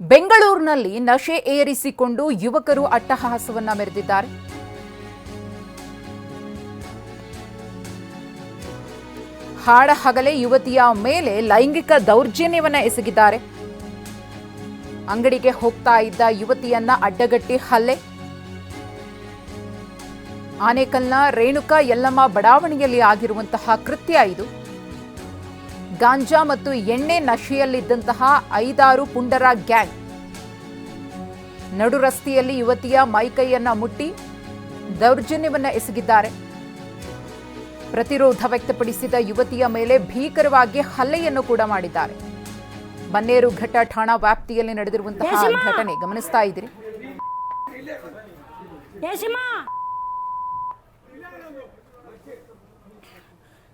ಬೆಂಗಳೂರಿನಲ್ಲಿ ನಶೆ ಏರಿಸಿಕೊಂಡು ಯುವಕರು ಅಟ್ಟಹಾಸವನ್ನ ಮೆರೆದಿದ್ದಾರೆ. ಹಾಡ ಹಗಲೇ ಯುವತಿಯ ಮೇಲೆ ಲೈಂಗಿಕ ದೌರ್ಜನ್ಯವನ್ನ ಎಸಗಿದ್ದಾರೆ. ಅಂಗಡಿಗೆ ಹೋಗ್ತಾ ಇದ್ದ ಯುವತಿಯನ್ನ ಅಡ್ಡಗಟ್ಟಿ ಹಲ್ಲೆ. ಆನೇಕಲ್ನ ರೇಣುಕಾ ಯಲ್ಲಮ್ಮ ಬಡಾವಣೆಯಲ್ಲಿ ಆಗಿರುವಂತಹ ಕೃತ್ಯ ಇದು. ಗಾಂಜಾ ಮತ್ತು ಎಣ್ಣೆ ನಶೆಯಲ್ಲಿದ್ದಂತಹ ಐದಾರು ಪುಂಡರ ಗ್ಯಾಂಗ್. ನಡು ರಸ್ತೆಯಲ್ಲಿ ಯುವತಿಯ ಮೈಕೈಯನ್ನ ಮುಟ್ಟಿ ದೌರ್ಜನ್ಯವನ್ನ ಎಸಗಿದ್ದಾರೆ. ಪ್ರತಿರೋಧ ವ್ಯಕ್ತಪಡಿಸಿದ ಯುವತಿಯ ಮೇಲೆ ಭೀಕರವಾಗಿ ಹಲ್ಲೆಯನ್ನು ಕೂಡ ಮಾಡಿದ್ದಾರೆ. ಬನ್ನೇರು ಘಟ್ಟ ಠಾಣಾ ವ್ಯಾಪ್ತಿಯಲ್ಲಿ ನಡೆದಿರುವಂತಹ ಘಟನೆ ಗಮನಿಸ್ತಾ ಇದ್ದೀರಿ.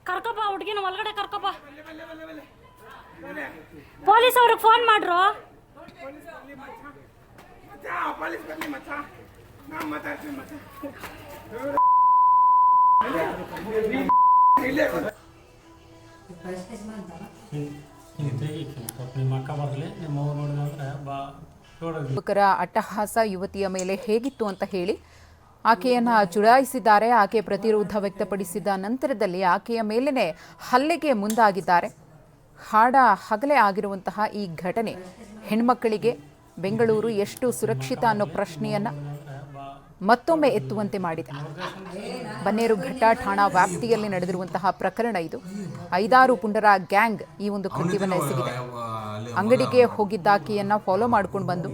ಕರ್ಕಪ್ಪ ಹುಡುಗಿನ ಒಳಗಡೆ ಕರ್ಕಪ್ಪ. ಪೊಲೀಸ್ ಅವ್ರಿಗೆ ಫೋನ್ ಮಾಡ್ರು. ಯುವಕರ ಅಟ್ಟಹಾಸ ಯುವತಿಯ ಮೇಲೆ ಹೇಗಿತ್ತು ಅಂತ ಹೇಳಿ ಆಕೆಯನ್ನ ಚುಡಾಯಿಸಿದ್ದಾರೆ. ಆಕೆ ಪ್ರತಿರೋಧ ವ್ಯಕ್ತಪಡಿಸಿದ ನಂತರದಲ್ಲಿ ಆಕೆಯ ಮೇಲೇನೆ ಹಲ್ಲೆಗೆ ಮುಂದಾಗಿದ್ದಾರೆ. ಹಾಡ ಹಗಲೇ ಆಗಿರುವಂತಹ ಈ ಘಟನೆ ಹೆಣ್ಮಕ್ಕಳಿಗೆ ಬೆಂಗಳೂರು ಎಷ್ಟು ಸುರಕ್ಷಿತ ಅನ್ನೋ ಪ್ರಶ್ನೆಯನ್ನ ಮತ್ತೊಮ್ಮೆ ಎತ್ತುವಂತೆ ಮಾಡಿದೆ. ಬನ್ನೇರು ಘಟ್ಟ ಠಾಣಾ ವ್ಯಾಪ್ತಿಯಲ್ಲಿ ನಡೆದಿರುವಂತಹ ಪ್ರಕರಣ ಇದು. ಐದಾರು ಪುಂಡರ ಗ್ಯಾಂಗ್ ಈ ಒಂದು ಕೃತ್ಯವನ್ನು ಎಸಗಿದೆ. ಅಂಗಡಿಗೆ ಹೋಗಿದ್ದ ಆಕೆಯನ್ನು ಫಾಲೋ ಮಾಡ್ಕೊಂಡು ಬಂದು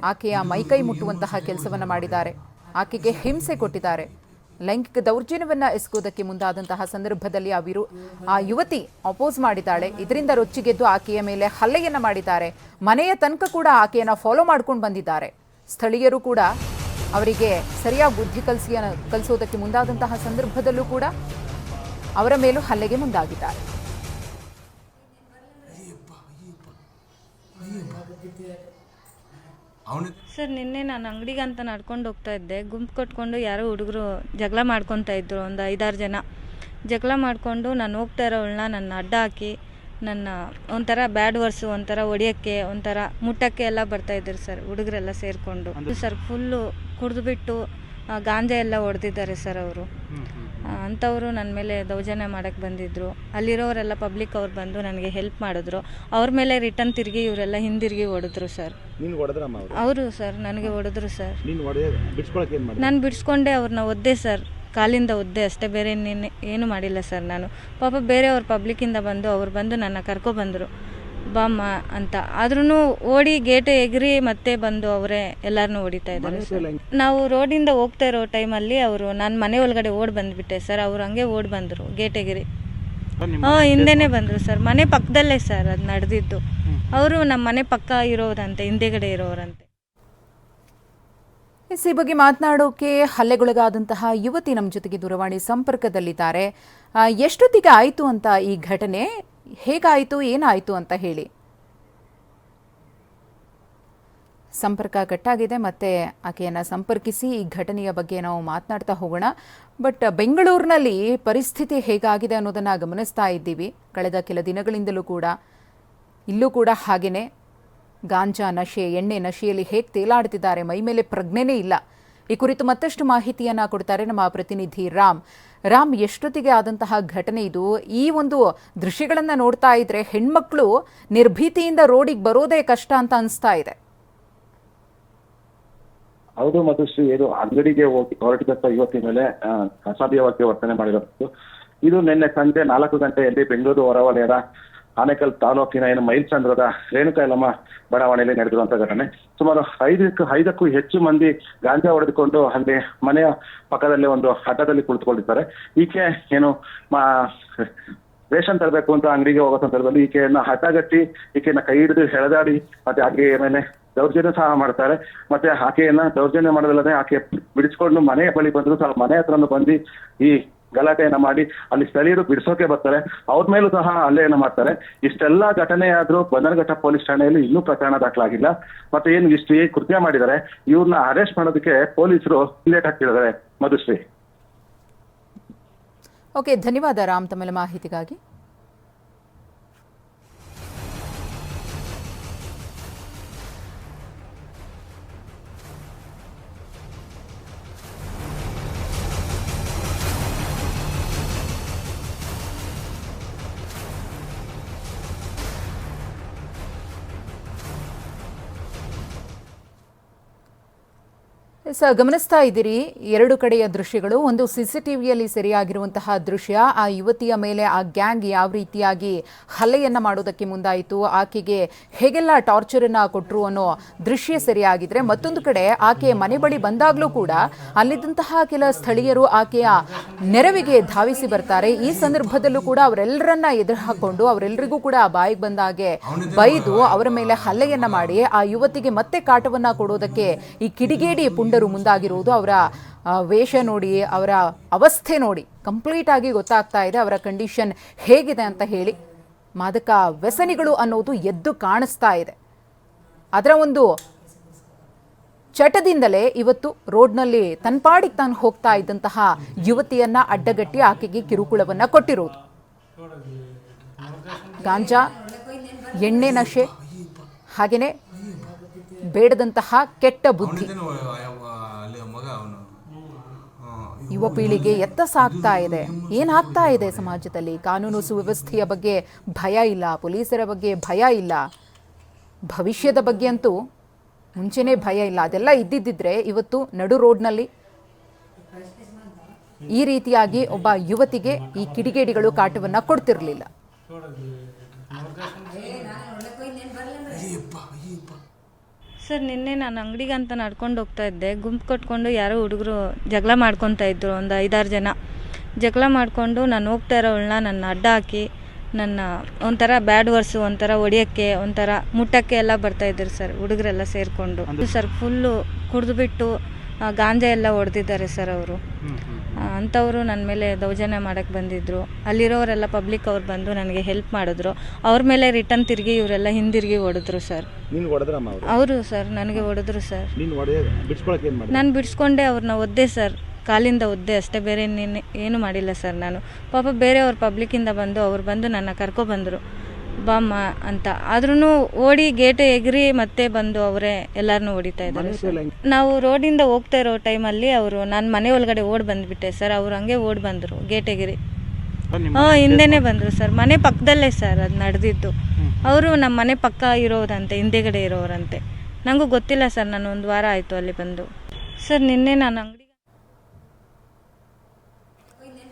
ಆಕೆಯ ಮೈಕೈ ಮುಟ್ಟುವಂತಹ ಕೆಲಸವನ್ನು ಮಾಡಿದ್ದಾರೆ. ಆಕೆಗೆ ಹಿಂಸೆ ಕೊಟ್ಟಿದ್ದಾರೆ. ಲೈಂಗಿಕ ದೌರ್ಜನ್ಯವನ್ನು ಎಸಗುವುದಕ್ಕೆ ಮುಂದಾದಂತಹ ಸಂದರ್ಭದಲ್ಲಿ ಆ ವಿರು, ಆ ಯುವತಿ ಅಪೋಸ್ ಮಾಡಿದ್ದಾಳೆ. ಇದರಿಂದ ರೊಚ್ಚಿಗೆದ್ದು ಆಕೆಯ ಮೇಲೆ ಹಲ್ಲೆಯನ್ನು ಮಾಡಿದ್ದಾರೆ. ಮನೆಯ ತನಕ ಕೂಡ ಆಕೆಯನ್ನು ಫಾಲೋ ಮಾಡ್ಕೊಂಡು ಬಂದಿದ್ದಾರೆ. ಸ್ಥಳೀಯರು ಕೂಡ ಅವರಿಗೆ ಸರಿಯಾಗಿ ಬುದ್ಧಿ ಕಲಿಸಿಯ ಕಲಿಸುವುದಕ್ಕೆ ಮುಂದಾದಂತಹ ಸಂದರ್ಭದಲ್ಲೂ ಕೂಡ ಅವರ ಮೇಲೂ ಹಲ್ಲೆಗೆ ಮುಂದಾಗಿದ್ದಾರೆ. ಸರ್ ನಿನ್ನೆ ನಾನು ಅಂಗಡಿಗೆ ಅಂತ ನಡ್ಕೊಂಡು ಹೋಗ್ತಾ ಇದ್ದೆ. ಗುಂಪು ಕಟ್ಕೊಂಡು ಯಾರೋ ಹುಡುಗರು ಜಗಳ ಮಾಡ್ಕೊತಾ ಇದ್ರು ಒಂದು ಐದಾರು ಜನ. ಜಗಳ ಮಾಡಿಕೊಂಡು ನಾನು ಹೋಗ್ತಾ ಇರೋಳನ್ನ ನನ್ನ ಅಡ್ಡ ಹಾಕಿ ನನ್ನ ಒಂಥರ ಬ್ಯಾಡ್ ವರ್ಸು ಒಂಥರ ಹೊಡಿಯೋಕ್ಕೆ ಒಂಥರ ಮುಟ್ಟಕ್ಕೆ ಎಲ್ಲ ಬರ್ತಾ ಇದ್ರು ಸರ್ ಹುಡುಗರೆಲ್ಲ ಸೇರಿಕೊಂಡು. ಸರ್ ಫುಲ್ಲು ಕುಡಿದ್ಬಿಟ್ಟು ಗಾಂಜಾ ಎಲ್ಲ ಹೊಡೆದಿದ್ದಾರೆ ಸರ್ ಅವರು. ಅಂಥವರು ನನ್ನ ಮೇಲೆ ದೌರ್ಜನ್ಯ ಮಾಡೋಕ್ಕೆ ಬಂದಿದ್ದರು ಅಲ್ಲಿರೋರೆಲ್ಲ ಪಬ್ಲಿಕ್ ಅವ್ರು ಬಂದು ನನಗೆ ಹೆಲ್ಪ್ ಮಾಡಿದ್ರು. ಅವ್ರ ಮೇಲೆ ರಿಟರ್ನ್ ತಿರುಗಿ ಇವರೆಲ್ಲ ಹಿಂದಿರುಗಿ ಹೊಡೆದ್ರು ಸರ್ ಅವರು? ಸರ್ ನನಗೆ ಹೊಡೆದ್ರು ಸರ್ ನೀನು ಬಿಡಿಸ್ಕೊಂಡೆ ಅವ್ರನ್ನ ಒದ್ದೆ ಸರ್ ಕಾಲಿಂದ ಒದ್ದೆ ಅಷ್ಟೇ ಬೇರೆ ಇನ್ನೇನು ಏನು ಮಾಡಿಲ್ಲ ಸರ್ ನಾನು. ಪಾಪ ಬೇರೆಯವ್ರ ಪಬ್ಲಿಕ್ಕಿಂದ ಬಂದು ಅವ್ರು ಬಂದು ನನ್ನ ಕರ್ಕೊಬಂದರು ಬಾಮ್ಮ ಅಂತ. ಆದ್ರೂ ಓಡಿ ಗೇಟ್ ಎಗರಿ ಮತ್ತೆ ಬಂದು ಅವರೇ ಎಲ್ಲರನ್ನೂ ಹೊಡಿತಾ ಇದ್ದಾರೆ ಸರ್. ನಾವು ರೋಡಿಂದ ಹೋಗ್ತಾ ಇರೋ ಟೈಮಲ್ಲಿ ಅವರು ನಾನು ಮನೆ ಒಳಗಡೆ ಓಡ್ ಬಂದ್ಬಿಟ್ಟೆ ಸರ್. ಅವ್ರು ಹಂಗೆ ಓಡ್ ಬಂದರು ಗೇಟ್ ಎಗರಿ. ಹಾಂ ಹಿಂದೆನೇ ಬಂದರು ಸರ್. ಮನೆ ಪಕ್ಕದಲ್ಲೇ ಸರ್ ಅದು ನಡೆದಿದ್ದು. ಅವರು ನಮ್ಮ ಮನೆ ಪಕ್ಕ ಇರೋರಂತೆ ಹಿಂದೆಗಡೆ ಇರೋರಂತೆ ಎಸ್, ಈ ಬಗ್ಗೆ ಮಾತನಾಡೋಕೆ ಹಲ್ಲೆಗೊಳಗಾದಂತಹ ಯುವತಿ ನಮ್ಮ ಜೊತೆಗೆ ದೂರವಾಣಿ ಸಂಪರ್ಕದಲ್ಲಿದ್ದಾರೆ. ಎಷ್ಟೊತ್ತಿಗೆ ಆಯಿತು ಅಂತ ಈ ಘಟನೆ? ಹೇಗಾಯಿತು, ಏನಾಯಿತು ಅಂತ ಹೇಳಿ. ಸಂಪರ್ಕ ಕಟ್ಟಾಗಿದೆ ಮತ್ತೆ ಆಕೆಯನ್ನು ಸಂಪರ್ಕಿಸಿ ಈ ಘಟನೆಯ ಬಗ್ಗೆ ನಾವು ಮಾತನಾಡ್ತಾ ಹೋಗೋಣ. ಬಟ್ ಬೆಂಗಳೂರಿನಲ್ಲಿ ಪರಿಸ್ಥಿತಿ ಹೇಗಾಗಿದೆ ಅನ್ನೋದನ್ನು ಗಮನಿಸ್ತಾ ಇದ್ದೀವಿ. ಕಳೆದ ಕೆಲ ದಿನಗಳಿಂದಲೂ ಕೂಡ. ಇಲ್ಲೂ ಕೂಡ ಹಾಗೆಯೇ ಗಾಂಜಾ ನಶೆ, ಎಣ್ಣೆ ನಶೆಯಲ್ಲಿ ಹೇಗೆ ತೇಲಾಡ್ತಿದ್ದಾರೆ, ಮೈ ಮೇಲೆ ಪ್ರಜ್ಞೆನೇ ಇಲ್ಲ. ಈ ಕುರಿತು ಮತ್ತಷ್ಟು ಮಾಹಿತಿಯನ್ನ ಕೊಡ್ತಾರೆ ನಮ್ಮ ಪ್ರತಿನಿಧಿ ರಾಮ್. ರಾಮ್, ಎಷ್ಟೊತ್ತಿಗೆ ಆದಂತಹ ಘಟನೆ ಇದು? ಈ ಒಂದು ದೃಶ್ಯಗಳನ್ನ ನೋಡ್ತಾ ಇದ್ರೆ ಹೆಣ್ಮಕ್ಳು ನಿರ್ಭೀತಿಯಿಂದ ರೋಡಿಗೆ ಬರೋದೇ ಕಷ್ಟ ಅಂತ ಅನಿಸ್ತಾ ಇದೆ. ಹೌದು ಮತ್ತು ಇದು ಅಂಗಡಿಗೆ ಹೋಗಿ ಹೊರಟಿದಂತ ಯುವತಿ ಮೇಲೆ ಅಸಾಧ್ಯವಾಗಿ ವರ್ತನೆ ಮಾಡಿರೋದು ಇದು ನಿನ್ನೆ ಸಂಜೆ ನಾಲ್ಕು ಗಂಟೆಯಲ್ಲಿ ಬೆಂಗಳೂರು ಹೊರವಲಯದ ಆನೇಕಲ್ ತಾಲೂಕಿನ ಏನು ಮೈಲ್ಚಂದ್ರದ ರೇಣುಕಾ ಯಲ್ಲಮ್ಮ ಬಡಾವಣೆಯಲ್ಲಿ ನಡೆದಿರುವಂತಹ ಘಟನೆ. ಸುಮಾರು ಐದಕ್ಕೂ ಐದಕ್ಕೂ ಹೆಚ್ಚು ಮಂದಿ ಗಾಂಜಾ ಹೊಡೆದುಕೊಂಡು ಅಲ್ಲಿ ಮನೆಯ ಪಕ್ಕದಲ್ಲೇ ಒಂದು ಹಠದಲ್ಲಿ ಕುಳಿತುಕೊಂಡಿದ್ದಾರೆ. ಈಕೆ ಏನು ರೇಷನ್ ತರಬೇಕು ಅಂತ ಅಂಗಡಿಗೆ ಹೋಗೋ ಸಂದರ್ಭದಲ್ಲಿ ಈಕೆಯನ್ನ ಹಠಗಟ್ಟಿ ಈಕೆಯನ್ನ ಕೈ ಹಿಡಿದು ಎಳೆದಾಡಿ ಮತ್ತೆ ಆಕೆಯ ಮೇಲೆ ದೌರ್ಜನ್ಯ ಸಹ ಮಾಡ್ತಾರೆ. ಮತ್ತೆ ಆಕೆಯನ್ನ ದೌರ್ಜನ್ಯ ಮಾಡೋದಲ್ಲದೆ ಆಕೆ ಬಿಡಿಸ್ಕೊಂಡು ಮನೆಯ ಬಳಿ ಬಂದ್ರು. ಸಹ ಮನೆ ಹತ್ರನು ಬಂದು ಈ ಗಲಾಟೆಯನ್ನ ಮಾಡಿ ಅಲ್ಲಿ ಸ್ಥಳೀಯರು ಬಿಡಿಸೋಕೆ ಬರ್ತಾರೆ. ಅವ್ರ ಮೇಲೂ ಸಹ ಹಲ್ಲೆಯನ್ನ ಮಾಡ್ತಾರೆ. ಇಷ್ಟೆಲ್ಲ ಘಟನೆ ಆದ್ರೂ ಪೊಲೀಸ್ ಠಾಣೆಯಲ್ಲಿ ಇನ್ನೂ ಪ್ರಕರಣ ದಾಖಲಾಗಿಲ್ಲ. ಮತ್ತೆ ಏನು ಇಷ್ಟು ಈ ಕೃತ್ಯ ಮಾಡಿದ್ದಾರೆ? ಇವ್ರನ್ನ ಅರೆಸ್ಟ್ ಮಾಡೋದಕ್ಕೆ ಪೊಲೀಸರು ಲೇಟ್ ಆಗ್ತಿದ್ದಾರೆ ಮಧುಶ್ರೀ. ಓಕೆ ಧನ್ಯವಾದ ರಾಮ್ ತಮ್ಮೆಲ್ಲ ಮಾಹಿತಿಗಾಗಿ. ಎಸ್ ಗಮನಿಸ್ತಾ ಇದ್ದೀರಿ, ಎರಡು ಕಡೆಯ ದೃಶ್ಯಗಳು. ಒಂದು ಸಿಸಿಟಿವಿಯಲ್ಲಿ ಸೆರೆಯಾಗಿರುವಂತಹ ದೃಶ್ಯ, ಆ ಯುವತಿಯ ಮೇಲೆ ಆ ಗ್ಯಾಂಗ್ ಯಾವ ರೀತಿಯಾಗಿ ಹಲ್ಲೆಯನ್ನ ಮಾಡೋದಕ್ಕೆ ಮುಂದಾಯಿತು, ಆಕೆಗೆ ಹೇಗೆಲ್ಲ ಟಾರ್ಚರ್ ಅನ್ನ ಕೊಟ್ಟರು ಅನ್ನೋ ದೃಶ್ಯ ಸೆರೆಯಾಗಿದ್ರೆ, ಮತ್ತೊಂದು ಕಡೆ ಆಕೆ ಮನೆ ಬಳಿ ಬಂದಾಗಲೂ ಕೂಡ ಅಲ್ಲಿದ್ದಂತಹ ಕೆಲ ಸ್ಥಳೀಯರು ಆಕೆಯ ನೆರವಿಗೆ ಧಾವಿಸಿ ಬರ್ತಾರೆ. ಈ ಸಂದರ್ಭದಲ್ಲೂ ಕೂಡ ಅವರೆಲ್ಲರನ್ನ ಎದುರು ಹಾಕೊಂಡು ಅವರೆಲ್ಲರಿಗೂ ಕೂಡ ಬಾಯಿಗೆ ಬಂದಾಗೆ ಬೈದು ಅವರ ಮೇಲೆ ಹಲ್ಲೆಯನ್ನ ಮಾಡಿ, ಆ ಯುವತಿಗೆ ಮತ್ತೆ ಕಾಟವನ್ನ ಕೊಡೋದಕ್ಕೆ ಈ ಕಿಡಿಗೇಡಿ ಪುಂಡರು ಮುಂದಾಗಿರುವುದು ಅವರ ವೇಷ ನೋಡಿ, ಅವರ ಅವಸ್ಥೆ ನೋಡಿ. ಕಂಪ್ಲೀಟ್ ಆಗಿ ಗೊತ್ತಾಗ್ತಾ ಇದೆ ಅವರ ಕಂಡೀಷನ್ ಹೇಗಿದೆ ಅಂತ ಹೇಳಿ. ಮಾದಕ ವ್ಯಸನಿಗಳು ಅನ್ನೋದು ಎದ್ದು ಕಾಣಿಸ್ತಾ ಇದೆ. ಅದರ ಒಂದು ಚಟದಿಂದಲೇ ಇವತ್ತು ರೋಡ್ನಲ್ಲಿ ತನ್ಪಾಡಿಗೆ ತಾನು ಹೋಗ್ತಾ ಇದ್ದಂತಹ ಯುವತಿಯನ್ನ ಅಡ್ಡಗಟ್ಟಿ ಆಕೆಗೆ ಕಿರುಕುಳವನ್ನ ಕೊಟ್ಟಿರುವುದು ಗಾಂಜಾ, ಎಣ್ಣೆ ನಶೆ ಹಾಗೆಯೇ ಬೇಡದಂತಹ ಕೆಟ್ಟ ಬುದ್ಧಿ. ಯುವ ಪೀಳಿಗೆ ಎತ್ತ ಸಾಗ್ತಾ ಇದೆ. ಏನಾಗ್ತಾ ಇದೆ ಸಮಾಜದಲ್ಲಿ? ಕಾನೂನು ಸುವ್ಯವಸ್ಥೆಯ ಬಗ್ಗೆ ಭಯ ಇಲ್ಲ, ಪೊಲೀಸರ ಬಗ್ಗೆ ಭಯ ಇಲ್ಲ. ಭವಿಷ್ಯದ ಬಗ್ಗೆ ಅಂತೂ ಮುಂಚೆನೇ ಭಯ ಇಲ್ಲ. ಅದೆಲ್ಲ ಇದ್ದಿದ್ದಿದ್ರೆ ಇವತ್ತು ನಡು ರೋಡ್ನಲ್ಲಿ ಈ ರೀತಿಯಾಗಿ ಒಬ್ಬ ಯುವತಿಗೆ ಈ ಕಿಡಿಗೇಡಿಗಳು ಕಾಟವನ್ನು ಕೊಡ್ತಿರ್ಲಿಲ್ಲ. ಸರ್ ನಿನ್ನೆ ನಾನು ಅಂಗಡಿಗೆ ಅಂತ ನಡ್ಕೊಂಡು ಹೋಗ್ತಾ ಇದ್ದೆ. ಗುಂಪು ಕಟ್ಕೊಂಡು ಯಾರೋ ಹುಡುಗರು ಜಗಳ ಮಾಡ್ಕೊತಾ ಇದ್ರು ಒಂದು ಐದಾರು ಜನ. ಜಗಳ ಮಾಡಿಕೊಂಡು ನಾನು ಹೋಗ್ತಾ ಇರೋಳನ್ನ ನನ್ನ ಅಡ್ಡ ಹಾಕಿ ನನ್ನ ಒಂಥರ ಬ್ಯಾಡ್ ವರ್ಸು ಒಂಥರ ಹೊಡಿಯೋಕ್ಕೆ ಒಂಥರ ಮುಟ್ಟಕ್ಕೆ ಎಲ್ಲ ಬರ್ತಾಯಿದ್ರು ಸರ್ ಹುಡುಗರೆಲ್ಲ ಸೇರಿಕೊಂಡು. ಸರ್ ಫುಲ್ಲು ಕುಡಿದ್ಬಿಟ್ಟು ಗಾಂಜಾ ಎಲ್ಲ ಹೊಡೆದಿದ್ದಾರೆ ಸರ್ ಅವರು. ಅಂಥವರು ನನ್ನ ಮೇಲೆ ದೌರ್ಜನ್ಯ ಮಾಡೋಕ್ಕೆ ಬಂದಿದ್ದರು ಅಲ್ಲಿರೋರೆಲ್ಲ ಪಬ್ಲಿಕ್ ಅವ್ರು ಬಂದು ನನಗೆ ಹೆಲ್ಪ್ ಮಾಡಿದ್ರು. ಅವ್ರ ಮೇಲೆ ರಿಟರ್ನ್ ತಿರುಗಿ ಇವರೆಲ್ಲ ಹಿಂದಿರುಗಿ ಹೊಡೆದ್ರು ಸರ್ ಅವರು? ಸರ್ ನನಗೆ ಹೊಡೆದ್ರು ಸರ್ ನೀನು ಬಿಡಿಸ್ಕೊಂಡೆ ಅವ್ರನ್ನ ಒದ್ದೆ ಸರ್ ಕಾಲಿಂದ ಒದ್ದೆ ಅಷ್ಟೇ ಬೇರೆ ಇನ್ನೇನು ಏನು ಮಾಡಿಲ್ಲ ಸರ್ ನಾನು. ಪಾಪ ಬೇರೆಯವ್ರ ಪಬ್ಲಿಕ್ಕಿಂದ ಬಂದು ಅವ್ರು ಬಂದು ನನ್ನ ಕರ್ಕೊಬಂದರು ಬಾಮ್ಮ ಅಂತ. ಆದ್ರೂ ಓಡಿ ಗೇಟ್ ಎಗರಿ ಮತ್ತೆ ಬಂದು ಅವರೇ ಎಲ್ಲರನ್ನೂ ಹೊಡಿತಾ ಇದ್ದಾರೆ ನಾವು ರೋಡಿಂದ ಹೋಗ್ತಾ ಇರೋ ಟೈಮಲ್ಲಿ ಅವರು ನಾನು ಮನೆ ಒಳಗಡೆ ಓಡ್ ಬಂದ್ಬಿಟ್ಟೆ ಸರ್. ಅವ್ರು ಹಂಗೆ ಓಡ್ ಬಂದರು ಗೇಟ್ ಎಗ್ರಿ. ಹಾಂ ಹಿಂದೆನೆ ಬಂದರು ಸರ್. ಮನೆ ಪಕ್ಕದಲ್ಲೇ ಸರ್ ಅದು ನಡೆದಿದ್ದು. ಅವರು ನಮ್ಮ ಮನೆ ಪಕ್ಕ ಇರೋದಂತೆ ಹಿಂದೆಗಡೆ ಇರೋರಂತೆ. ನನಗೂ ಗೊತ್ತಿಲ್ಲ ಸರ್ ನಾನು ಒಂದು ವಾರ ಆಯಿತು ಅಲ್ಲಿ ಬಂದು. ಸರ್ ನಿನ್ನೆ ನಾನು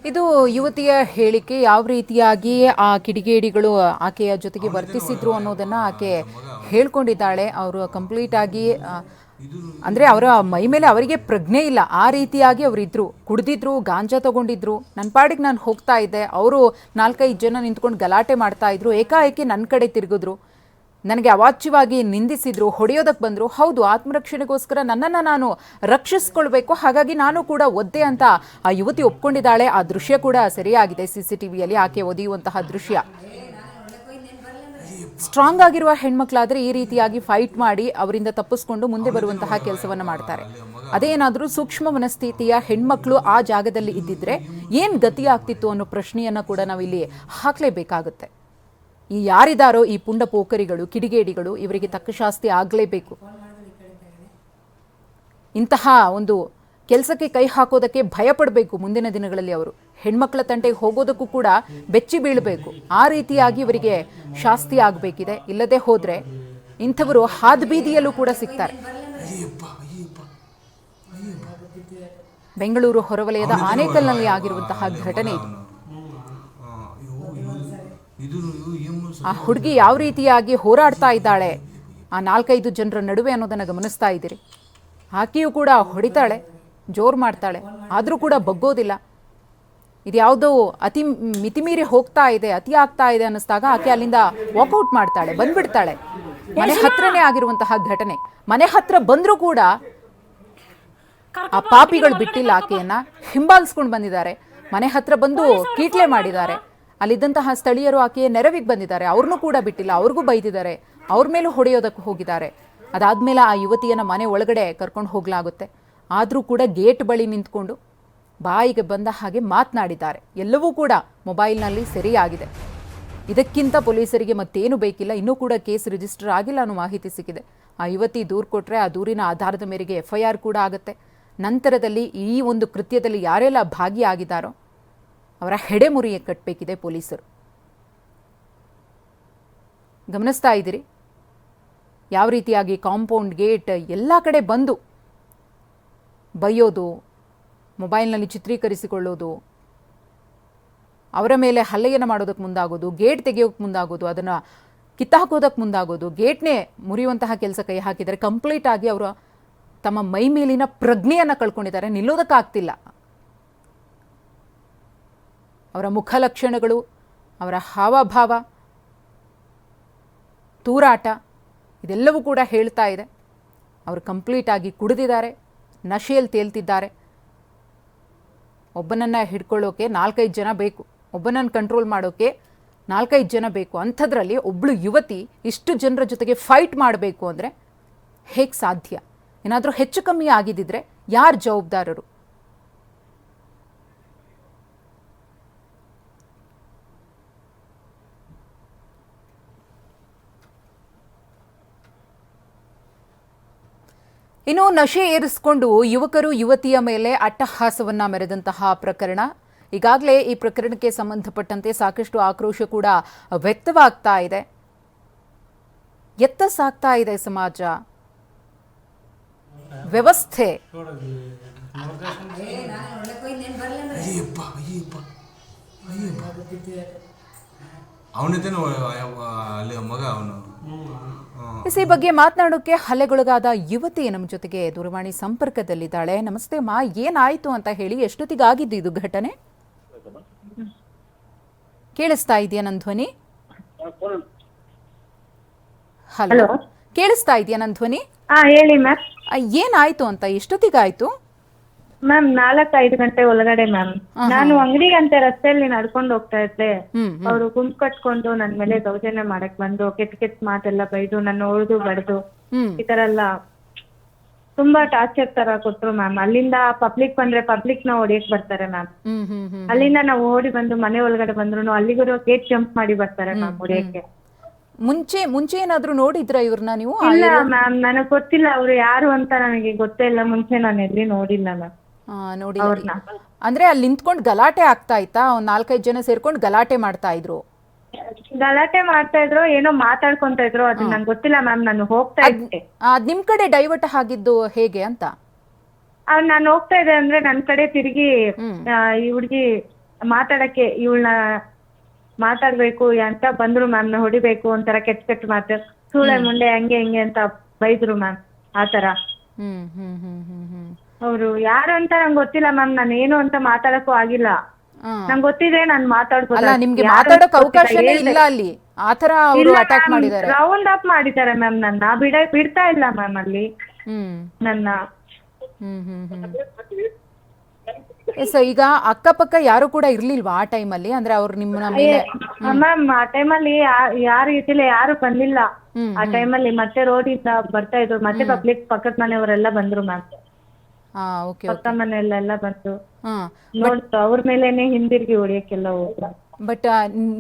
ಇದು ಯುವತಿಯ ಹೇಳಿಕೆ ಯಾವ ರೀತಿಯಾಗಿ ಆ ಕಿಡಿಗೇಡಿಗಳು ಆಕೆಯ ಜೊತೆಗೆ ವರ್ತಿಸಿದ್ರು ಅನ್ನೋದನ್ನ ಆಕೆ ಹೇಳ್ಕೊಂಡಿದ್ದಾಳೆ. ಅವರು ಕಂಪ್ಲೀಟ್ ಆಗಿ ಅಂದ್ರೆ ಅವರ ಮೈ ಮೇಲೆ ಅವರಿಗೆ ಪ್ರಜ್ಞೆ ಇಲ್ಲ. ಆ ರೀತಿಯಾಗಿ ಅವರಿದ್ರು ಕುಡಿದಿದ್ರು ಗಾಂಜಾ ತಗೊಂಡಿದ್ರು. ನನ್ನ ಪಾಡಿಗೆ ನಾನು ಹೋಗ್ತಾ ಇದ್ದೆ. ಅವರು ನಾಲ್ಕೈದು ಜನ ನಿಂತ್ಕೊಂಡು ಗಲಾಟೆ ಮಾಡ್ತಾ ಇದ್ರು. ಏಕಾಏಕಿ ನನ್ನ ಕಡೆ ತಿರುಗಿದ್ರು. ನನಗೆ ಅವಾಚ್ಯವಾಗಿ ನಿಂದಿಸಿದ್ರು ಹೊಡೆಯೋದಕ್ಕೆ ಬಂದರು, ಹೌದು, ಆತ್ಮರಕ್ಷಣೆಗೋಸ್ಕರ ನನ್ನನ್ನು ನಾನು ರಕ್ಷಿಸ್ಕೊಳ್ಬೇಕು, ಹಾಗಾಗಿ ನಾನು ಕೂಡ ಒದ್ದೆ ಅಂತ ಆ ಯುವತಿ ಒಪ್ಕೊಂಡಿದ್ದಾಳೆ. ಆ ದೃಶ್ಯ ಕೂಡ ಸರಿಯಾಗಿದೆ ಸಿ ಸಿ ಟಿ ವಿಯಲ್ಲಿ ಆಕೆ ಒದೆಯುವಂತಹ ದೃಶ್ಯ. ಸ್ಟ್ರಾಂಗ್ ಆಗಿರುವ ಹೆಣ್ಮಕ್ಳಾದ್ರೆ ಈ ರೀತಿಯಾಗಿ ಫೈಟ್ ಮಾಡಿ ಅವರಿಂದ ತಪ್ಪಿಸ್ಕೊಂಡು ಮುಂದೆ ಬರುವಂತಹ ಕೆಲಸವನ್ನು ಮಾಡ್ತಾರೆ. ಅದೇನಾದರೂ ಸೂಕ್ಷ್ಮ ಮನಸ್ಥಿತಿಯ ಹೆಣ್ಮಕ್ಳು ಆ ಜಾಗದಲ್ಲಿ ಇದ್ದಿದ್ರೆ ಏನು ಗತಿ ಆಗ್ತಿತ್ತು ಅನ್ನೋ ಪ್ರಶ್ನೆಯನ್ನು ಕೂಡ ನಾವಿಲ್ಲಿ ಹಾಕ್ಲೇಬೇಕಾಗುತ್ತೆ. ಈ ಯಾರಿದಾರೋ ಈ ಪುಂಡ ಪೋಖರಿಗಳು ಕಿಡಿಗೇಡಿಗಳು ಇವರಿಗೆ ತಕ್ಕ ಶಾಸ್ತಿ ಆಗಲೇಬೇಕು. ಇಂತಹ ಒಂದು ಕೆಲಸಕ್ಕೆ ಕೈ ಹಾಕೋದಕ್ಕೆ ಭಯ ಪಡಬೇಕು ಮುಂದಿನ ದಿನಗಳಲ್ಲಿ ಅವರು. ಹೆಣ್ಮಕ್ಳ ತಂಟೆಗೆ ಹೋಗೋದಕ್ಕೂ ಕೂಡ ಬೆಚ್ಚಿ ಬೀಳಬೇಕು. ಆ ರೀತಿಯಾಗಿ ಇವರಿಗೆ ಶಾಸ್ತಿ ಆಗಬೇಕಿದೆ. ಇಲ್ಲದೆ ಹೋದ್ರೆ ಇಂಥವರು ಹಾದ್ಬೀದಿಯಲ್ಲೂ ಕೂಡ ಸಿಗ್ತಾರೆ. ಬೆಂಗಳೂರು ಹೊರವಲಯದ ಆನೇಕಲ್ನಲ್ಲಿ ಆಗಿರುವಂತಹ ಘಟನೆ ಇದು ಆ ಹುಡುಗಿ ಯಾವ ರೀತಿಯಾಗಿ ಹೋರಾಡ್ತಾ ಇದ್ದಾಳೆ? ಆ ನಾಲ್ಕೈದು ಜನರ ನಡುವೆ ಅನ್ನೋದನ್ನು ಗಮನಿಸ್ತಾ ಇದ್ದೀರಿ. ಆಕೆಯೂ ಕೂಡ ಹೊಡಿತಾಳೆ ಜೋರು ಮಾಡ್ತಾಳೆ ಆದರೂ ಕೂಡ ಬಗ್ಗೋದಿಲ್ಲ. ಇದು ಯಾವುದೋ ಅತಿ ಮಿತಿಮೀರಿ ಹೋಗ್ತಾ ಇದೆ ಅತಿ ಆಗ್ತಾ ಇದೆ ಅನ್ನಿಸ್ದಾಗ ಆಕೆ ಅಲ್ಲಿಂದ ವಾಕ್ಔಟ್ ಮಾಡ್ತಾಳೆ ಬಂದ್ಬಿಡ್ತಾಳೆ. ಮನೆ ಹತ್ರನೇ ಆಗಿರುವಂತಹ ಘಟನೆ. ಮನೆ ಹತ್ರ ಬಂದರೂ ಕೂಡ ಆ ಪಾಪಿಗಳು ಬಿಟ್ಟಿಲ್ಲ ಆಕೆಯನ್ನ ಹಿಂಬಾಲಿಸ್ಕೊಂಡು ಬಂದಿದ್ದಾರೆ. ಮನೆ ಹತ್ರ ಬಂದು ಕೀಟ್ಲೆ ಮಾಡಿದ್ದಾರೆ. ಅಲ್ಲಿದ್ದಂತಹ ಸ್ಥಳೀಯರು ಆಕೆಯ ನೆರವಿಗೆ ಬಂದಿದ್ದಾರೆ. ಅವ್ರನ್ನೂ ಕೂಡ ಬಿಟ್ಟಿಲ್ಲ. ಅವ್ರಿಗೂ ಬೈದಿದ್ದಾರೆ. ಅವ್ರ ಮೇಲೂ ಹೊಡೆಯೋದಕ್ಕೆ ಹೋಗಿದ್ದಾರೆ. ಅದಾದಮೇಲೆ ಆ ಯುವತಿಯನ್ನು ಮನೆ ಒಳಗಡೆ ಕರ್ಕೊಂಡು ಹೋಗಲಾಗುತ್ತೆ. ಆದರೂ ಕೂಡ ಗೇಟ್ ಬಳಿ ನಿಂತ್ಕೊಂಡು ಬಾಯಿಗೆ ಬಂದ ಹಾಗೆ ಮಾತನಾಡಿದ್ದಾರೆ. ಎಲ್ಲವೂ ಕೂಡ ಮೊಬೈಲ್ನಲ್ಲಿ ಸೆರೆಯಾಗಿದೆ. ಇದಕ್ಕಿಂತ ಪೊಲೀಸರಿಗೆ ಮತ್ತೇನು ಬೇಕಿಲ್ಲ. ಇನ್ನೂ ಕೂಡ ಕೇಸ್ ರಿಜಿಸ್ಟರ್ ಆಗಿಲ್ಲ ಅನ್ನೋ ಮಾಹಿತಿ ಸಿಕ್ಕಿದೆ. ಆ ಯುವತಿ ದೂರು ಕೊಟ್ಟರೆ ಆ ದೂರಿನ ಆಧಾರದ ಮೇರೆಗೆ ಎಫ್ ಐ ಆರ್ ಕೂಡ ಆಗುತ್ತೆ. ನಂತರದಲ್ಲಿ ಈ ಒಂದು ಕೃತ್ಯದಲ್ಲಿ ಯಾರೆಲ್ಲ ಭಾಗಿಯಾಗಿದ್ದಾರೋ ಅವರ ಹೆಡೆಮುರಿಯ ಕಟ್ಟಬೇಕಿದೆ ಪೊಲೀಸರು. ಗಮನಿಸ್ತಾ ಇದ್ದೀರಿ? ಯಾವ ರೀತಿಯಾಗಿ ಕಾಂಪೌಂಡ್ ಗೇಟ್ ಎಲ್ಲ ಕಡೆ ಬಂದು ಬೈಯೋದು, ಮೊಬೈಲ್ನಲ್ಲಿ ಚಿತ್ರೀಕರಿಸಿಕೊಳ್ಳೋದು, ಅವರ ಮೇಲೆ ಹಲ್ಲೆಯನ್ನು ಮಾಡೋದಕ್ಕೆ ಮುಂದಾಗೋದು, ಗೇಟ್ ತೆಗೆಯೋಕ್ಕೆ ಮುಂದಾಗೋದು, ಅದನ್ನು ಕಿತ್ತಾಕೋದಕ್ಕೆ ಮುಂದಾಗೋದು, ಗೇಟ್ನೇ ಮುರಿಯುವಂತಹ ಕೆಲಸ ಕೈ ಹಾಕಿದರೆ ಕಂಪ್ಲೀಟ್ ಆಗಿ ಅವರು ತಮ್ಮ ಮೈ ಮೇಲಿನ ಪ್ರಜ್ಞೆಯನ್ನು ಕಳ್ಕೊಂಡಿದ್ದಾರೆ. ನಿಲ್ಲೋದಕ್ಕಾಗ್ತಿಲ್ಲ. ಅವರ ಮುಖ ಲಕ್ಷಣಗಳು, ಅವರ ಹಾವಭಾವ, ತೂರಾಟ, ಇದೆಲ್ಲವೂ ಕೂಡ ಹೇಳ್ತಾ ಇದೆ. ಅವರು ಕಂಪ್ಲೀಟ್ ಆಗಿ ಕುಡಿದಿದ್ದಾರೆ, ನಶೆಯಲ್ಲಿ ತೇಲ್ತಿದ್ದಾರೆ. ಒಬ್ಬನನ್ನು ಹಿಡ್ಕೊಳ್ಳೋಕೆ ನಾಲ್ಕೈದು ಜನ ಬೇಕು. ಒಬ್ಬನನ್ನು ಕಂಟ್ರೋಲ್ ಮಾಡೋಕೆ ನಾಲ್ಕೈದು ಜನ ಬೇಕು. ಅಂಥದ್ರಲ್ಲಿ ಒಬ್ಬಳು ಯುವತಿ ಇಷ್ಟು ಜನರ ಜೊತೆಗೆ ಫೈಟ್ ಮಾಡಬೇಕು ಅಂದರೆ ಹೇಗೆ ಸಾಧ್ಯ? ಏನಾದರೂ ಹೆಚ್ಚು ಕಮ್ಮಿ ಆಗಿದ್ದಿದ್ರೆ ಯಾರು ಜವಾಬ್ದಾರರು? ಇನ್ನು ನಶೆ ಏರಿಸಿಕೊಂಡು ಯುವಕರು ಯುವತಿಯ ಮೇಲೆ ಅಟ್ಟಹಾಸವನ್ನ ಮೆರೆದಂತಹ ಪ್ರಕರಣ. ಈಗಾಗಲೇ ಈ ಪ್ರಕರಣಕ್ಕೆ ಸಂಬಂಧಪಟ್ಟಂತೆ ಸಾಕಷ್ಟು ಆಕ್ರೋಶ ಕೂಡ ವ್ಯಕ್ತವಾಗ್ತಾ ಇದೆ. ಎತ್ತ ಸಾಕ್ತಾ ಇದೆ ಸಮಾಜ. ವ್ಯವಸ್ಥೆ. ಅವನಿದ್ದೇನೆ ಅಲ್ಲಿ ಮಗ ಅವನು. ಎಸ್, ಈ ಬಗ್ಗೆ ಮಾತನಾಡೋಕೆ ಹಲ್ಲೆಗೊಳಗಾದ ಯುವತಿ ನಮ್ಮ ಜೊತೆಗೆ ದೂರವಾಣಿ ಸಂಪರ್ಕದಲ್ಲಿದ್ದಾಳೆ. ನಮಸ್ತೆ ಮಾ ಏನಾಯ್ತು ಅಂತ ಹೇಳಿ ಎಷ್ಟೊತ್ತಿಗಾಗಿದ್ದು ಇದು ಘಟನೆ? ಕೇಳಿಸ್ತಾ ಇದೆಯಾ ನನ್ನ ಧ್ವನಿ? ಹಲೋ ಕೇಳಿಸ್ತಾ ಇದೆಯಾ ನನ್ನ ಧ್ವನಿ? ಹೇಳಿ ಮ್ಯಾಮ್. ಏನಾಯ್ತು ಅಂತ ಎಷ್ಟೊತ್ತಿಗಾಯ್ತು? ಮ್ಯಾಮ್ ನಾಲ್ಕು ಐದು ಗಂಟೆ ಒಳಗಡೆ ಮ್ಯಾಮ್ ನಾನು ಅಂಗಡಿಗಂತೆ ರಸ್ತೆಯಲ್ಲಿ ನಡ್ಕೊಂಡು ಹೋಗ್ತಾ ಇದ್ದೆ. ಹ್ಮ್ ಅವರು ಗುಂಪು ಕಟ್ಕೊಂಡು ನನ್ ಮೇಲೆ ದೌರ್ಜನ್ಯ ಮಾಡಕ್ ಬಂದು ಕೆಟ್ಟ ಕೆಟ್ಟ ಮಾತೆಲ್ಲ ಬೈದು ನನ್ನ ಹೊಡೆದು ಬಡ್ದು ಹ್ಮ್. ಈ ತರ ಎಲ್ಲ ತುಂಬಾ ಟಾರ್ಚರ್ ತರ ಕೊಟ್ರು ಮ್ಯಾಮ್ ಅಲ್ಲಿಂದ ಪಬ್ಲಿಕ್ ಬಂದ್ರೆ ಪಬ್ಲಿಕ್ನ ಹೊಡಿಯಕ್ ಬರ್ತಾರೆ ಮ್ಯಾಮ್ ಹ್ಮ್ ಹ್ಮ್ ಹ್ಮ್ ಅಲ್ಲಿಂದ ನಾವು ಓಡಿ ಬಂದು ಮನೆ ಒಳಗಡೆ ಬಂದ್ರು ಅಲ್ಲಿಗೂ ಗೇಟ್ ಜಂಪ್ ಮಾಡಿ ಬರ್ತಾರೆ ಮ್ಯಾಮ್ ಹೊಡಿಯಕ್ಕೆ. ಮುಂಚೆ ಮುಂಚೆ ಏನಾದ್ರೂ ನೋಡಿದ್ರ ಇವ್ರನ್ನ ನೀವು? ಆ ಇಲ್ಲ area- ಮ್ಯಾಮ್ ನನಗ್ ಗೊತ್ತಿಲ್ಲ ಅವ್ರು ಯಾರು ಅಂತ ನನಗೆ ಗೊತ್ತೇ ಇಲ್ಲ. ಮುಂಚೆ ನಾನು ಎಲ್ಲಿ ನೋಡಿಲ್ಲ ಮ್ಯಾಮ್ ನೋಡಿ ಅಂದ್ರೆ ಅಲ್ಲಿ ನಿಂತ್ಕೊಂಡು ಗಲಾಟೆ ಆಗ್ತಾ ಇತ್ತಾ? ಒಂದ್ ನಾಲ್ಕೈದು ಜನ ಸೇರ್ಕೊಂಡು ಗಲಾಟೆ ಮಾಡ್ತಾ ಇದ್ರು? ಗಲಾಟೆ ಮಾಡ್ತಾ ಇದ್ರು ಏನೋ ಮಾತಾಡ್ಕೊಂತ ಇದ್ರು ಅದು ನಂಗೆ ಗೊತ್ತಿಲ್ಲ ಮ್ಯಾಮ್ ನಾನು ಹೋಗ್ತಾ ಇದ್ದೆ. ಅದ್ ನಿಮ್ ಕಡೆ ಡೈವರ್ಟ್ ಆಗಿದ್ದು ಹೇಗೆ ಅಂತ? ನಾನು ಹೋಗ್ತಾ ಇದ್ದೆ ಅಂದ್ರೆ ನನ್ ಕಡೆ ತಿರುಗಿ ಈ ಹುಡುಗಿ ಮಾತಾಡಕ್ಕೆ ಇವಳನ್ನ ಮಾತಾಡ್ಬೇಕು ಅಂತ ಬಂದ್ರು ಮ್ಯಾಮ್ನ ಹೊಡಿಬೇಕು ಒಂಥರ ಕೆಟ್ಟ ಕೆಟ್ಟ ಮಾತು. ಸೂಳೆ ಮುಂಡೆ ಹಂಗೆ ಹಿಂಗೆ ಅಂತ ಬೈದ್ರು ಮ್ಯಾಮ್ ಆತರ ಹ್ಮ್ ಹ್ಮ್ ಹ್ಮ್ ಹ್ಮ್ ಹ್ಮ್. ಅವ್ರು ಯಾರು ಅಂತ ನಂಗೆ ಗೊತ್ತಿಲ್ಲ ಮ್ಯಾಮ್ ನಾನು ಏನು ಅಂತ ಮಾತಾಡಕ್ಕೂ ಆಗಿಲ್ಲ. ನಂಗ್ ಗೊತ್ತಿದೆ ನಾನು ಅಲ್ಲ ನಿಮ್ಗೆ ಮಾತಾಡೋಕ್ ಅವಕಾಶನೇ ಇಲ್ಲ ಅಲ್ಲಿ. ಆತರ ಅವರು ಅಟ್ಯಾಕ್ ಮಾಡಿದ್ದಾರೆ. ರೌಂಡ್ ಅಪ್ ಮಾಡಿದ್ದಾರೆ ಮ್ಯಾಮ್ ನನ್ನ. ಬಿಡ ಬಿಡ್ತಾ ಇಲ್ಲ ಮ್ಯಾಮ್ ಅಲ್ಲಿ. ಹ್ಮ್. ನನ್ನ. ಹ್ಮ್ ಹ್ಮ್ ಈಗ ಅಕ್ಕಪಕ್ಕ ಯಾರು ಕೂಡ ಇರ್ಲಿಲ್ವಾ ಆ ಟೈಮಲ್ಲಿ? ಅಂದ್ರೆ ಅವ್ರು ನಿಮ್ಮ ಮೇಲೆ ಮ್ಯಾಮ್ ಆ ಟೈಮಲ್ಲಿ ಯಾರು ರೀತಿಲಿ ಯಾರು ಬಂದಿಲ್ಲ. ಆ ಆ ಟೈಮಲ್ಲಿ ಮತ್ತೆ ರೋಡ್ ಇಂದ ಬರ್ತಾ ಇದ್ರು. ಮತ್ತೆ ಪಬ್ಲಿಕ್ ಪಕ್ಕದ ಮನೆಯವರೆಲ್ಲ ಬಂದ್ರು ಮ್ಯಾಮ್. ಹಾ ಓಕೆ ಪಕ್ಕ ಮನೆಯಲ್ಲೆಲ್ಲ ಬಂದು ಹಾ ನೋಡ್ತು ಅವ್ರ ಮೇಲೇನೆ ಹಿಂದಿರುಗಿ ಬಟ್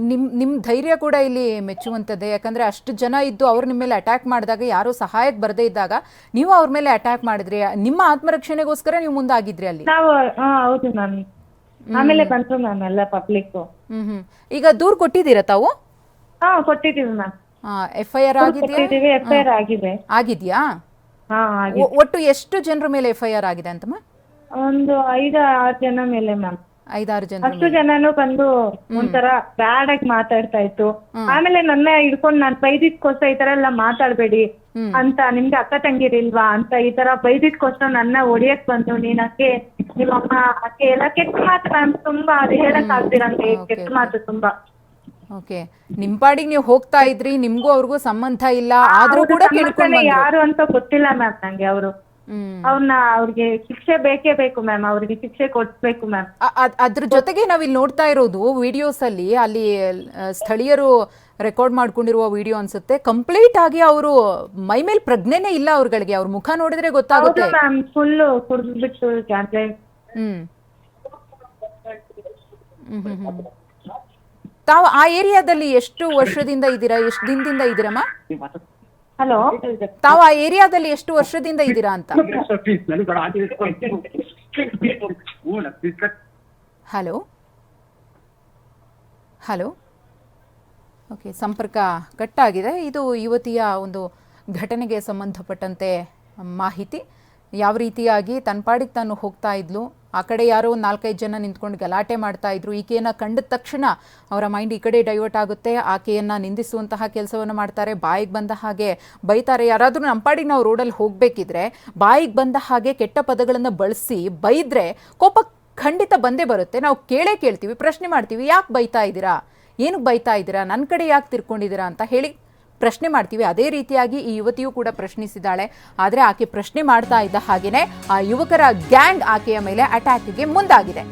ನಿಮ್ ನಿಮ್ ಧೈರ್ಯ ಕೂಡ ಇಲ್ಲಿ ಮೆಚ್ಚುವಂಥದ್ದೇ. ಯಾಕಂದ್ರೆ ಅಷ್ಟು ಜನ ಇದ್ದು ಅವ್ರು ನಿಮ್ಮ ಮೇಲೆ ಅಟ್ಯಾಕ್ ಮಾಡಿದಾಗ ಯಾರು ಸಹಾಯಕ್ಕೆ ಬರದೇ ಇದ್ದಾಗ ನೀವು ಅವ್ರ ಮೇಲೆ ಅಟ್ಯಾಕ್ ಮಾಡಿದ್ರಿ. ನಿಮ್ಮ ಆತ್ಮರಕ್ಷಣೆಗೋಸ್ಕರ ನೀವು ಮುಂದಾಗಿದ್ರಿ ಅಲ್ಲಿ. ನಾವು ಹಾ ಹೌದು ಮ್ಯಾಮ್ ಆಮೇಲೆ ಬಂತು ಮ್ಯಾಮ್ ಎಲ್ಲ ಪಬ್ಲಿಕ್ ಹ್ಮ್ ಹ್ಮ್. ಈಗ ದೂರ್ ಕೊಟ್ಟಿದ್ದೀರಾ ತಾವು? ಹಾ ಕೊಟ್ಟಿದೀವಿ ಮ್ಯಾಮ್ ಎಫ್ ಐ ಆರ್ ಆಗಿದೆಯಾ? ಕೊಟ್ಟಿದೀವಿ ಎಫ್ ಆಗಿದೆ. ಆಗಿದ್ಯಾ? ಹಾ ಒ- ಒಟ್ಟು ಎಷ್ಟು ಜನರ ಮೇಲೆ ಎಫ್ ಐ ಆರ್ ಆಗಿದೆ ಅಂತಮ್ಮ ಒಂದು ಐದು ಆರು ಜನ ಮೇಲೆ ಮ್ಯಾಮ್. ಐದಾರು ಜನ ಅಷ್ಟು ಜನನು ಬಂದು ಒಂಥರ ಬ್ಯಾಡ್ ಆಗಿ ಮಾತಾಡ್ತಾ ಇತ್ತು. ಆಮೇಲೆ ನನ್ನ ಹಿಡ್ಕೊಂಡು ನಾನು ಬೈದಿದ್ಕೋಸ್ಕರ ಈ ತರ ಎಲ್ಲ ಮಾತಾಡ್ಬೇಡಿ ಅಂತ ನಿಮ್ಗೆ ಅಕ್ಕ ತಂಗಿರಿಲ್ವಾ ಅಂತ ಈ ತರ ಬೈದಿದ್ಕೋಸ್ಕರ ನನ್ನ ಹೊಡಿಯಕ್ ಬಂದು ನೀನ್ ಅಕ್ಕೆ ನಿಮ್ಮಮ್ಮ ಅಕ್ಕೆ ಎಲ್ಲ ಕೆಟ್ಟ ಮಾತು ಮ್ಯಾಮ್ ತುಂಬಾ ಅದು ಹೇಳಕ್ ಆಗ್ದಿರಂಗೆ ಕೆಟ್ಟ ಮಾತು ತುಂಬಾ. ಓಕೆ. ನಿಮ್ ಪಾಡಿಗೆ ನೀವು ಹೋಗ್ತಾ ಇದ್ರಿ ನಿಮ್ಗೂ ಅವ್ರಿಗೂ ಸಂಬಂಧ ಇಲ್ಲ ಆದ್ರೂ ಕೂಡ ಕೇಳ್ಕೊಂಡ್ ಬಂದ್ರು. ಯಾರು ಅಂತ ಗೊತ್ತಿಲ್ಲ ಮ್ಯಾಮ್ ನಂಗೆ ಅವರು. ಅವ್ರನ್ನ ಅವ್ರಿಗೆ ಶಿಕ್ಷೆ ಬೇಕೇ ಬೇಕು ಮ್ಯಾಮ್ ಅವ್ರಿಗೆ ಶಿಕ್ಷೆ ಕೊಡ್ಬೇಕು ಮ್ಯಾಮ್. ಅ- ಅದ್- ಅದ್ರ ಜೊತೆಗೆ ನಾವಿಲ್ಲಿ ನೋಡ್ತಾ ಇರೋದು ವಿಡಿಯೋಸ್ ಅಲ್ಲಿ ಅಲ್ಲಿ ಆ, ಸ್ಥಳೀಯರು ರೆಕಾರ್ಡ್ ಮಾಡ್ಕೊಂಡಿರುವ ವಿಡಿಯೋ ಅನ್ಸುತ್ತೆ. ಕಂಪ್ಲೀಟ್ ಆಗಿ ಅವರು ಮೈ ಮೇಲ್ ಪ್ರಜ್ಞೆನೇ ಇಲ್ಲ ಅವ್ರಗಳಿಗೆ ಅವ್ರ ಮುಖ ನೋಡಿದ್ರೆ ಹೌದು ಗೊತ್ತಾಗುತ್ತೆ ಮ್ಯಾಮ್ ಫುಲ್ ಕುಡಿದ್ಬಿಟ್ಟು ಜಾತ್ರೆ. ಹ್ಮ್. ಹ್ಮ್ ಹ್ಮ್ ಹ್ಮ್. ತಾವು ಆ ಏರಿಯಾದಲ್ಲಿ ಎಷ್ಟು ವರ್ಷದಿಂದ ಇದ್ದೀರಾ? ಎಷ್ಟು ದಿನದಿಂದ ಇದ್ದೀರಮ್ಮ ಹಲೋ? ತಾವು ಆ ಏರಿಯಾದಲ್ಲಿ ಎಷ್ಟು ವರ್ಷದಿಂದ ಇದ್ದೀರಾ ಅಂತ? ಹಲೋ? ಹಲೋ? ಓಕೆ ಸಂಪರ್ಕ ಕಟ್ಟಾಗಿದೆ. ಇದು ಯುವತಿಯ ಒಂದು ಘಟನೆಗೆ ಸಂಬಂಧಪಟ್ಟಂತೆ ಮಾಹಿತಿ. ಯಾವ ರೀತಿಯಾಗಿ ತನ್ನ ಪಾಡಿಗೆ ತಾನು ಹೋಗ್ತಾ ಇದ್ಲು? ಆ ಕಡೆ ಯಾರೋ ಒಂದು ನಾಲ್ಕೈದು ಜನ ನಿಂತ್ಕೊಂಡು ಗಲಾಟೆ ಮಾಡ್ತಾ ಇದ್ರು. ಈಕೆಯನ್ನು ಕಂಡ ತಕ್ಷಣ ಅವರ ಮೈಂಡ್ ಈ ಕಡೆ ಡೈವರ್ಟ್ ಆಗುತ್ತೆ. ಆಕೆಯನ್ನು ನಿಂದಿಸುವಂತಹ ಕೆಲಸವನ್ನು ಮಾಡ್ತಾರೆ. ಬಾಯಿಗೆ ಬಂದ ಹಾಗೆ ಬೈತಾರೆ. ಯಾರಾದರೂ ನಮ್ಮ ಪಾಡಿಗೆ ನಾವು ರೋಡಲ್ಲಿ ಹೋಗಬೇಕಿದ್ರೆ ಬಾಯಿಗೆ ಬಂದ ಹಾಗೆ ಕೆಟ್ಟ ಪದಗಳನ್ನು ಬಳಸಿ ಬೈದರೆ ಕೋಪ ಖಂಡಿತ ಬಂದೇ ಬರುತ್ತೆ. ನಾವು ಕೇಳೇ ಕೇಳ್ತೀವಿ, ಪ್ರಶ್ನೆ ಮಾಡ್ತೀವಿ, ಯಾಕೆ ಬೈತಾ ಇದ್ದೀರಾ? ಏನಕ್ಕೆ ಬೈತಾ ಇದ್ದೀರಾ? ನನ್ನ ಕಡೆ ಯಾಕೆ ತಿರ್ಕೊಂಡಿದ್ದೀರಾ ಅಂತ ಹೇಳಿ ಪ್ರಶ್ನೆ ಮಾಡ್ತೀವಿ. ಅದೇ ರೀತಿಯಾಗಿ ಈ ಯುವತಿಯು ಕೂಡ ಪ್ರಶ್ನಿಸಿದ್ದಾಳೆ ಆದರೆ ಆಕೆ ಪ್ರಶ್ನೆ ಮಾಡ್ತಾ ಇದ್ದ ಹಾಗೆಯೇ ಆ ಯುವಕರ ಗ್ಯಾಂಗ್ ಆಕೆಯ ಮೇಲೆ ಅಟ್ಯಾಕ್ಗೆ ಮುಂದಾಗಿದೆ.